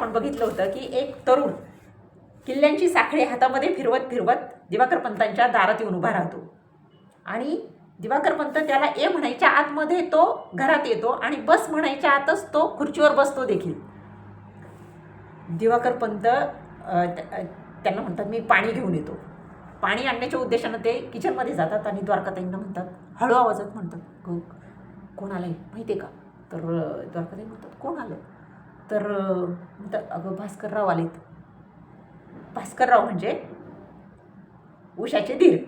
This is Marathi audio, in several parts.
आपण बघितलं होतं की एक तरुण किल्ल्यांची साखळी हातामध्ये फिरवत फिरवत दिवाकर पंतांच्या दारात येऊन उभा राहतो. आणि दिवाकर पंत त्याला ए म्हणायच्या आतमध्ये तो घरात येतो आणि बस म्हणायच्या आतच तो खुर्चीवर बसतो देखील. दिवाकर पंत त्यांना म्हणतात मी पाणी घेऊन येतो. पाणी आणण्याच्या उद्देशानं ते किचनमध्ये जातात आणि द्वारकाताईंना म्हणतात हळू आवाजात म्हणतात कोण आलं आहे माहिती आहे का? तर द्वारकाताई म्हणतात कोण आलं? तर अगं भास्करराव आलेत. भास्करराव म्हणजे उषाचे धीर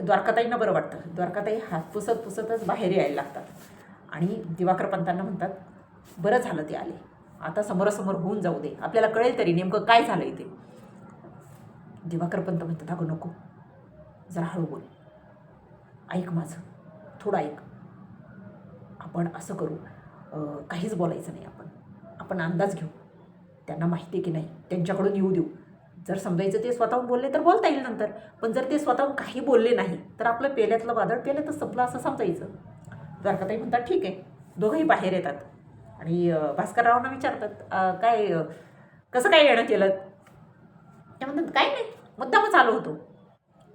द्वारकाताईंना बरं वाटतं. द्वारकाताई हात पुसत पुसतच बाहेर यायला लागतात. आणि दिवाकर पंतांना म्हणतात बरं झालं ते आले. आता समोरासमोर होऊन जाऊ दे. आपल्याला कळेल तरी नेमकं काय झालं इथे दिवाकर पंत म्हणतात अगं नको. जरा हळू बोल. ऐक माझं. थोडं ऐक. आपण असं करू. काहीच बोलायचं नाही आपण. आपण अंदाज घेऊ. त्यांना माहिती आहे की नाही त्यांच्याकडून येऊ देऊ. जर समजायचं ते स्वतःहून बोलले तर बोलता येईल नंतर. पण जर ते स्वतःहून काही बोलले नाही तर आपलं पेल्यातलं वादळ पेल्यातच संपलं असं समजायचं. जर का ताई म्हणतात ठीक आहे. दोघंही बाहेर येतात. आणि भास्कररावांना विचारतात काय कसं काय येणं केलं? ते म्हणतात काय नाही मुद्दामच आलो होतो.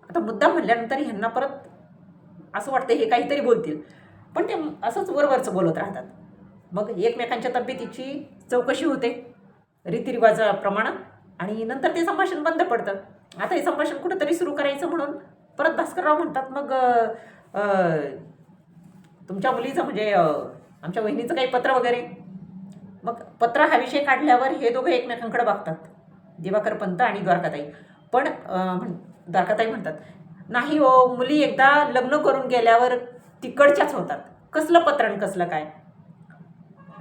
आता मुद्दाम म्हणल्यानंतर ह्यांना परत असं वाटतं हे काहीतरी बोलतील. पण ते असंच वरवरचं बोलत राहतात. मग एकमेकांच्या तब्येतीची चौकशी होते रीतिरिवाजाप्रमाणे आणि नंतर ते संभाषण बंद पडतं. आता हे संभाषण कुठंतरी सुरू करायचं म्हणून परत भास्करराव म्हणतात मग तुमच्या मुलीचं म्हणजे आमच्या वहिनीचं काही पत्र वगैरे? मग पत्र हा विषय काढल्यावर हे दोघं एकमेकांकडे बघतात दिवाकर पंत आणि द्वारकाताई. पण म्हण द्वारकाताई म्हणतात नाही हो मुली एकदा लग्न करून गेल्यावर तिकडच्याच होतात. कसलं पत्र आणि कसलं काय?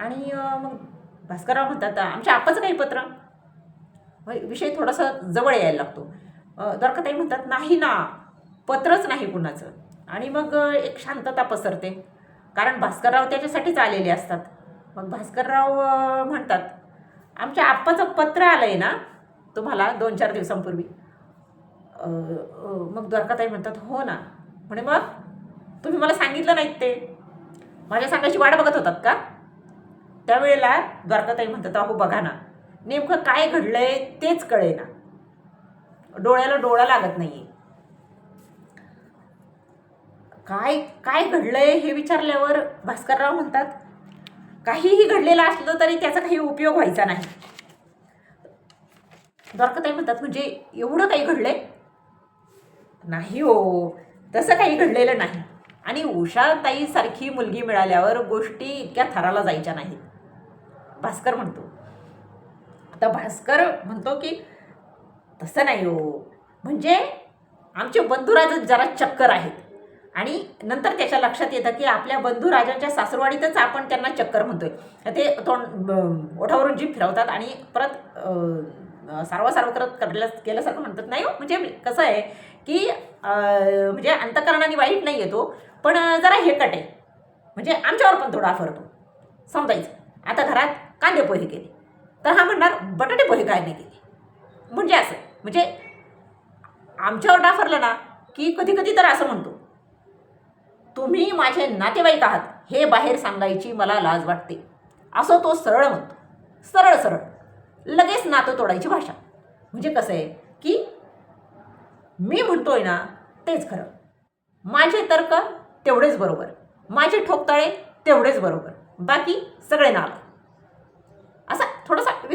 आणि मग भास्करराव म्हणतात आमच्या आपाचं काही पत्र. विषय थोडासा जवळ यायला लागतो. द्वारकाताई म्हणतात नाही ना पत्रच नाही कुणाचं. आणि मग एक शांतता पसरते. कारण भास्करराव त्याच्यासाठीच आलेले असतात. मग भास्करराव म्हणतात आमच्या आप्पाचं पत्र आलं आहे ना तुम्हाला दोन चार दिवसांपूर्वी. मग द्वारकाताई म्हणतात हो ना. म्हणे मग? तुम्ही मला सांगितलं नाहीत ते. माझ्या सांगायची वाट बघत होतात का? त्यावेळेला द्वारकाताई म्हणतात अहो बघा ना नेमकं काय घडलंय तेच कळेना. डोळ्याला डोळा लागत नाही काय काय घडलंय हे विचारल्यावर भास्करराव म्हणतात काहीही घडलेलं असलं तरी त्याचा काही उपयोग व्हायचा नाही. द्वारकाताई म्हणतात म्हणजे एवढं काही घडलंय? नाही हो तसं काही घडलेलं नाही. आणि उषाताईसारखी मुलगी मिळाल्यावर गोष्टी इतक्या थराला जायच्या नाहीत. भास्कर म्हणतो. आता भास्कर म्हणतो की तसं नाही हो. म्हणजे आमचे बंधुराज जरा चक्कर आहेत. आणि नंतर त्याच्या लक्षात येतं की आपल्या बंधुराजांच्या सासरवाडीतच आपण त्यांना चक्कर म्हणतोय. ते तोंड ओठावरून जीभ फिरवतात आणि परत अं, सारवासारव करत करल्या केल्यासारखं म्हणतात. नाही हो म्हणजे कसं आहे की म्हणजे अंतकरणाने वाईट नाही येतो पण जरा जरा हेकट आहे. म्हणजे आमच्यावर पण थोडा फरतो समजायचं? आता घरात कांदे पोहे केले. तर हा म्हणणार बटाटे पोहे काय नाही केले. म्हणजे असं म्हणजे आमच्यावर डाफरलं ना की कधी कधी तर असं म्हणतो तुम्ही माझे नातेवाईक आहात हे बाहेर सांगायची मला लाज वाटते. असं तो सरळ म्हणतो. सरळ सरळ. लगेच नातं तोडायची भाषा. म्हणजे कसं आहे की मी म्हणतोय ना तेच खरं. माझे तर्क तेवढेच बरोबर. माझे ठोकताळे तेवढेच बरोबर. बाकी सगळे नाल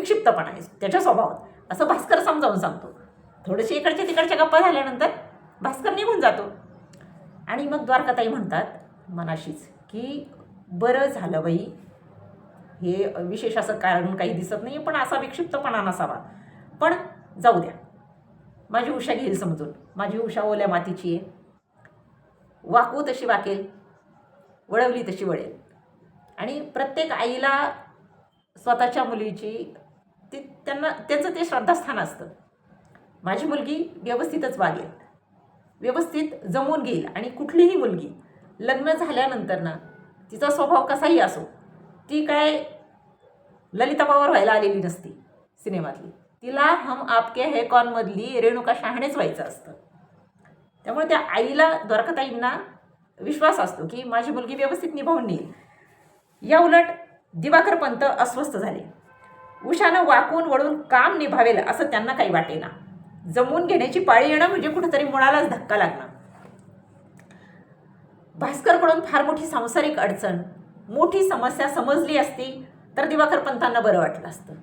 विक्षिप्तपणा आहे. त्याच्या स्वभावात. असं भास्कर समजावून सांगतो. थोडेसे इकडच्या तिकडच्या गप्पा झाल्यानंतर भास्कर निघून जातो. आणि मग द्वारकाताई म्हणतात मनाशीच की बरं झालं बाई. हे विशेष असं कारण काही दिसत नाही पण असा विक्षिप्तपणा नसावा. पण जाऊ द्या. माझी उषा घेईल समजून. माझी उषा ओल्या मातीची आहे. वाकवू तशी वाकेल. वळवली तशी वळेल. आणि प्रत्येक आईला स्वतःच्या मुलीची ते त्यांना त्यांचं ते श्रद्धास्थान असतं. माझी मुलगी व्यवस्थितच वागेल. व्यवस्थित जमून घेईल आणि कुठलीही मुलगी लग्न झाल्यानंतर ना तिचा स्वभाव कसाही असो ती काय ललिताबावर व्हायला आलेली नसती सिनेमातली. तिला हम आपके हे कॉनमधली रेणुका शहाणेच व्हायचं असतं. त्यामुळे त्या आईला द्वारकाताईंना विश्वास असतो की माझी मुलगी व्यवस्थित निभावून नेईल. या उलट दिवाकर पंत अस्वस्थ झाले. उषानं वाकून वळून काम निभावेल असं त्यांना काही वाटेना. जमवून घेण्याची पाळी येणं म्हणजे कुठंतरी मुळालाच धक्का लागणं भास्करकडून फार मोठी सांसारिक अडचण. मोठी समस्या समजली असती तर दिवाकर पंतांना बरं वाटलं असतं.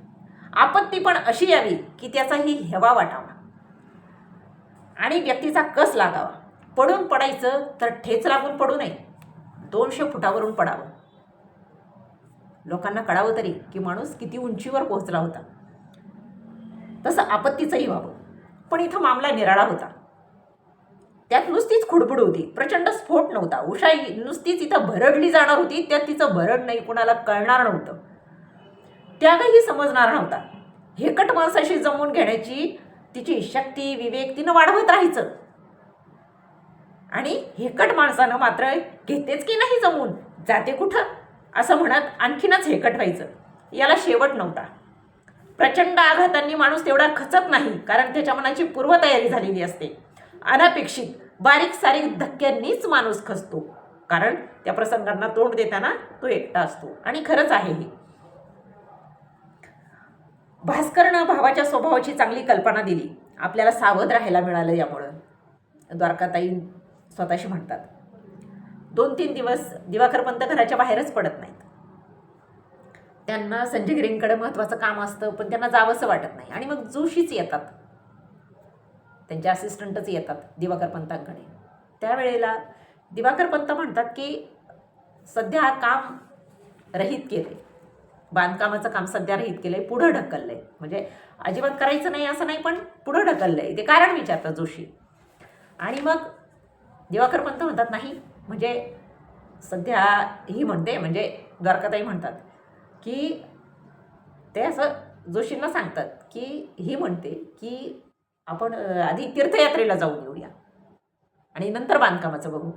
आपत्ती पण अशी यावी की त्याचाही हेवा वाटावा. आणि व्यक्तीचा कस लागावा? पडून पडायचं तर ठेच लागून पडू नये. दोनशे फुटावरून पडावं. लोकांना कळावं तरी की माणूस किती उंचीवर पोहोचला होता. तसं आपत्तीचंही व्हावं. पण इथं मामला निराळा होता. त्यात नुसतीच खुडबुड होती. प्रचंड स्फोट नव्हता. उषा नुसतीच इथं भरडली जाणार होती. त्यात तिचं भरड नाही कुणाला कळणार नव्हतं. त्यागही समजणार नव्हता. हेकट माणसाशी जमवून घेण्याची तिची शक्ती विवेक तिनं वाढवत राहायचं. आणि हेकट माणसानं मात्र घेतेच की नाही जमून जाते कुठं? असं म्हणत आणखीनच हेकट व्हायचं. याला शेवट नव्हता. प्रचंड आघातांनी माणूस तेवढा खचत नाही कारण त्याच्या मनाची पूर्वतयारी झालेली असते. अनपेक्षित बारीक सारीक धक्क्यांनीच माणूस खचतो. कारण त्या प्रसंगांना तोंड देताना तो एकटा असतो. आणि खरंच आहे हे. भास्करनं भावाच्या स्वभावाची चांगली कल्पना दिली. आपल्याला सावध राहायला मिळालं यामुळं. द्वारकाताई स्वतःशी म्हणतात दोन तीन दिवस दिवाकरपंत घराच्या बाहेरच पडत नाहीत. त्यांना संजय गिरींकडे महत्त्वाचं काम असतं पण त्यांना जावंसं वाटत नाही. आणि मग जोशीच येतात. त्यांचे असिस्टंटच येतात दिवाकर पंतांकडे. त्यावेळेला दिवाकर पंत म्हणतात की सध्या हा काम रहित केले बांधकामाचं काम सध्या रहित केलंय पुढं ढकललंय. म्हणजे अजिबात करायचं नाही असं नाही पण पुढं ढकललंय. ते कारण विचारतात जोशी. आणि मग दिवाकर पंत म्हणतात नाही म्हणजे सध्या ही म्हणते म्हणजे द्वारकाताई म्हणतात की ते असं जोशींना सांगतात की ही म्हणते की आपण आधी तीर्थयात्रेला जाऊन येऊया आणि नंतर बांधकामाचं बघू.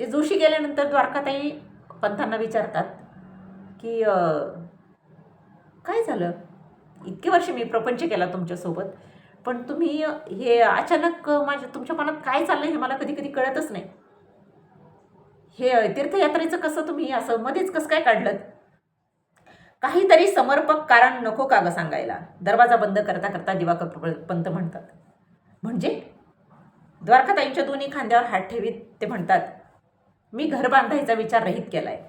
ते जोशी गेल्यानंतर द्वारकाताई पंथांना विचारतात की काय झालं? इतके वर्ष मी प्रपंच केला तुमच्यासोबत. पण तुम्ही हे अचानक माझ्या तुमच्या मनात काय चाललं हे मला कधी कधी कळतच नाही. हे तीर्थयात्रेचं कसं तुम्ही असं मध्येच कसं काय काढलं काहीतरी समर्पक कारण नको का ग सांगायला? दरवाजा बंद करता करता दिवाकर पंत म्हणतात. म्हणजे? द्वारकाताईंच्या दोन्ही खांद्यावर हात ठेवीत ते म्हणतात मी घर बांधायचा विचार रहित केलाय.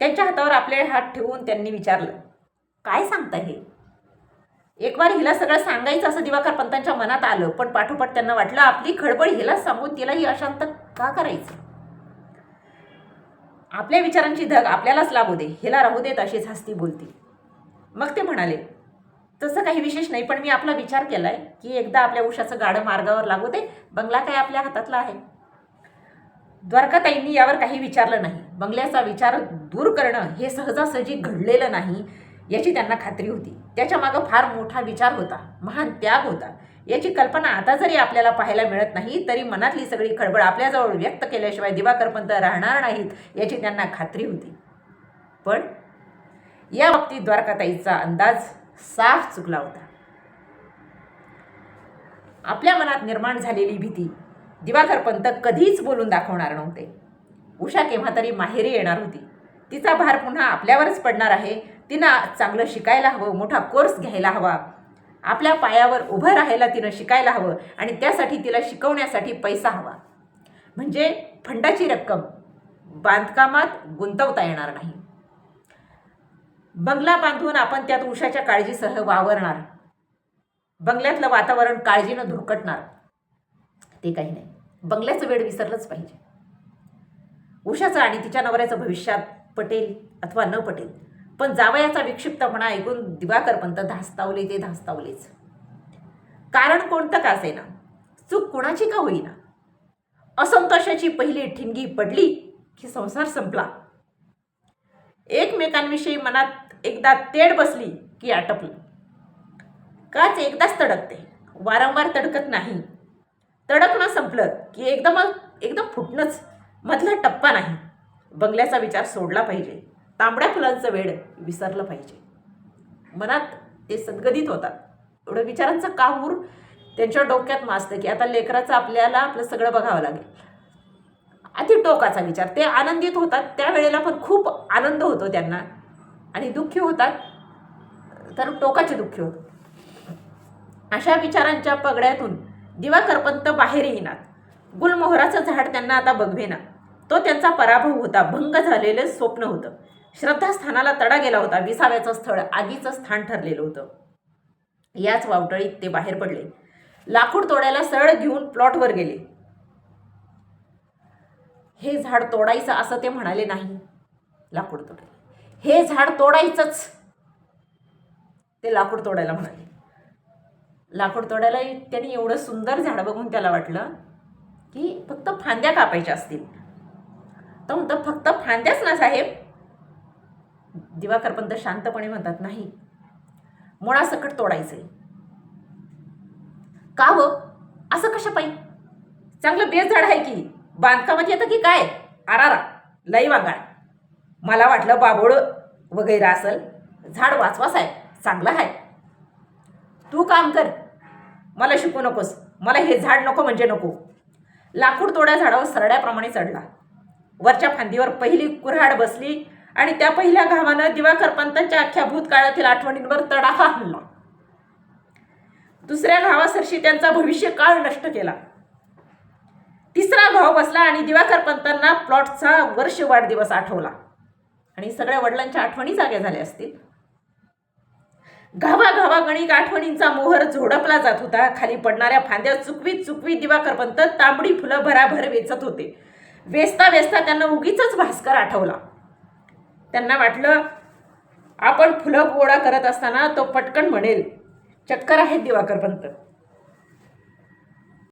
त्यांच्या हातावर आपले हात ठेवून त्यांनी विचारलं काय सांगता हे? एक वार हिला सगळं सांगायचं असं दिवाकर पंतांच्या मनात आलं पण पाठोपाठ त्यांना वाटलं आपली खडबड हिला सांगून तिलाही अशांत का करायचं? आपल्या विचारांची धग आपल्यालाच लागू दे हिला राहू देत अशीच हस्ती बोलती. मग ते म्हणाले तसं काही विशेष नाही पण मी आपला विचार केलाय की एकदा आपल्या उशाचं गाडं मार्गावर लागू दे बंगला काय आपल्या हातातला आहे. द्वारकाताईंनी यावर काही विचारलं नाही. बंगल्याचा विचार दूर करणं हे सहजासहजी घडलेलं नाही. याची त्यांना खात्री होती. त्याच्या मागं फार मोठा विचार होता महान त्याग होता. याची कल्पना आता जरी आपल्याला पाहायला मिळत नाही तरी मनातली सगळी खळबळ आपल्याजवळ व्यक्त केल्याशिवाय दिवाकरपंत राहणार नाहीत याची त्यांना खात्री होती. पण या बाबतीत द्वारकाताईचा अंदाज साफ चुकला होता. आपल्या मनात निर्माण झालेली भीती दिवाकरपंत कधीच बोलून दाखवणार नव्हते. उषा केव्हा तरी माहेरी येणार होती. तिचा भार पुन्हा आपल्यावरच पडणार आहे तिनं चांगलं शिकायला हवं मोठा कोर्स घ्यायला हवा. आपल्या पायावर उभं राहायला तिनं शिकायला हवं आणि त्यासाठी तिला शिकवण्यासाठी पैसा हवा. म्हणजे फंडाची रक्कम बांधकामात गुंतवता येणार नाही. बंगला बांधून आपण त्यात उषाच्या काळजीसह वावरणार. बंगल्यातलं वातावरण काळजीनं धुरकटणार ते काही नाही. बंगल्याचं वेळ विसरलंच पाहिजे. उषाचं आणि तिच्या नवऱ्याचं भविष्यात पटेल अथवा न पटेल पण जावयाचा विक्षिप्तपणा ऐकून दिवाकरपंत धास्तावले ते धास्तावलेच. कारण कोणतं का असेना? चूक कुणाची का होईना? असंतोषाची पहिली ठिणगी पडली की संसार संपला. एकमेकांविषयी मनात एकदा तेढ बसली की आटपली. काच एकदाच तडकते. वारंवार तडकत नाही. तडकणं संपलं की एकदम एकदम फुटणंच मधला टप्पा नाही. बंगल्याचा विचार सोडला पाहिजे. तांबड्या फुलांचं वेड विसरलं पाहिजे. मनात ते सद्गदित होतात. एवढं विचारांचा काहूर त्यांच्या डोक्यात माजतं की आता लेकराचं आपल्याला आपलं सगळं बघावं लागेल. अति टोकाचा विचार. ते आनंदित होतात. त्यावेळेला पण खूप आनंद होतो त्यांना. आणि दुःखी होतात. तर टोकाचे दुःखी होतात. अशा विचारांच्या पगड्यातून दिवाकरपंत बाहेर येईनात गुलमोहराचं झाड त्यांना आता बघवेना. तो त्यांचा पराभव होता. भंग झालेलं स्वप्न होतं. श्रद्धास्थानाला तडा गेला होता. विसाव्याचं स्थळ आगीचं स्थान ठरलेलं होतं. याच वावटळीत ते बाहेर पडले. लाकूड तोडायला सरळ घेऊन प्लॉटवर गेले. हे झाड तोडायचं असं ते म्हणाले नाही. लाकूड तोडायला हे झाड तोडायचंच. ते लाकूड तोडायला म्हणाले. लाकूड तोडायला त्याने एवढं सुंदर झाड बघून त्याला वाटलं की फक्त फांद्या कापायच्या असतील. तर म्हणतो फक्त फांद्याच ना साहेब. दिवाकरपंत शांतपणे म्हणतात नाही मुळासकट तोडायचंय. का व? असं कशा पाहिजे चांगलं बेस झाड आहे की? बांधकामात येतं की काय? आरारा लई वांगाळ. मला वाटलं बाबोळ वगैरे असल झाड वाचवास आहे चांगलं आहे. तू काम कर मला शिकू नकोस मला हे झाड नको म्हणजे नको. लाकूड तोड्या झाडावर सरड्याप्रमाणे चढला. वरच्या फांदीवर पहिली कुऱ्हाड बसली आणि त्या पहिल्या घावानं दिवाकर पंतांच्या अख्ख्या भूतकाळातील आठवणींवर तडाखा हल्ला दुसऱ्या घावासरशी त्यांचा भविष्य काळ नष्ट केला. तिसरा घाव बसला आणि दिवाकर पंतांना प्लॉटचा वर्ष वाढदिवस आठवला. आणि सगळ्या वडिलांच्या आठवणी जाग्या झाल्या असतील. गावा गणिक आठवणींचा मोहर झोडपला जात होता. खाली पडणाऱ्या फांद्या चुकवीत चुकवीत दिवाकर पंत तांबडी फुलं भराभर वेचत होते. वेचता वेचता त्यांना उगीच भास्कर आठवला. त्यांना वाटलं आपण फुलं गोळा करत असताना तो पटकन म्हणेल चक्कर आहेत दिवाकरपंत